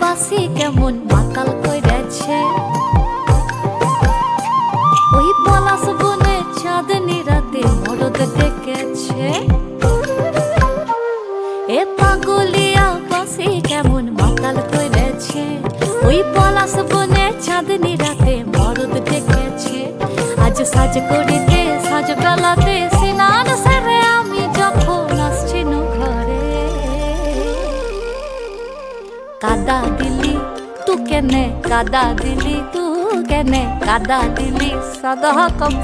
বাসি কেমন মাতাল কইরেছে? ওই পলাশ বনে চাঁদনি রাতে মরদ ডেকেছে। এ পাগলিয়া বাসি কেমন মাতাল কইরেছে? ওই পলাশ বনে চাঁদনি রাতে মরদ ডেকেছে। আজ সাজ করিতে, সাজ বেলাতে कादा दिली तू केने कादा दिली तू केने कादा दिली सदा कम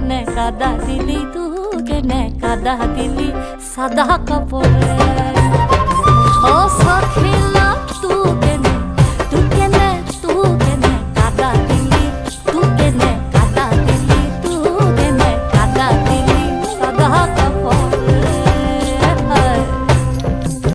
කෙන කදදිලි දූ කෙන කදදිලි සදා කපොර ඕ සොක්හිල්ල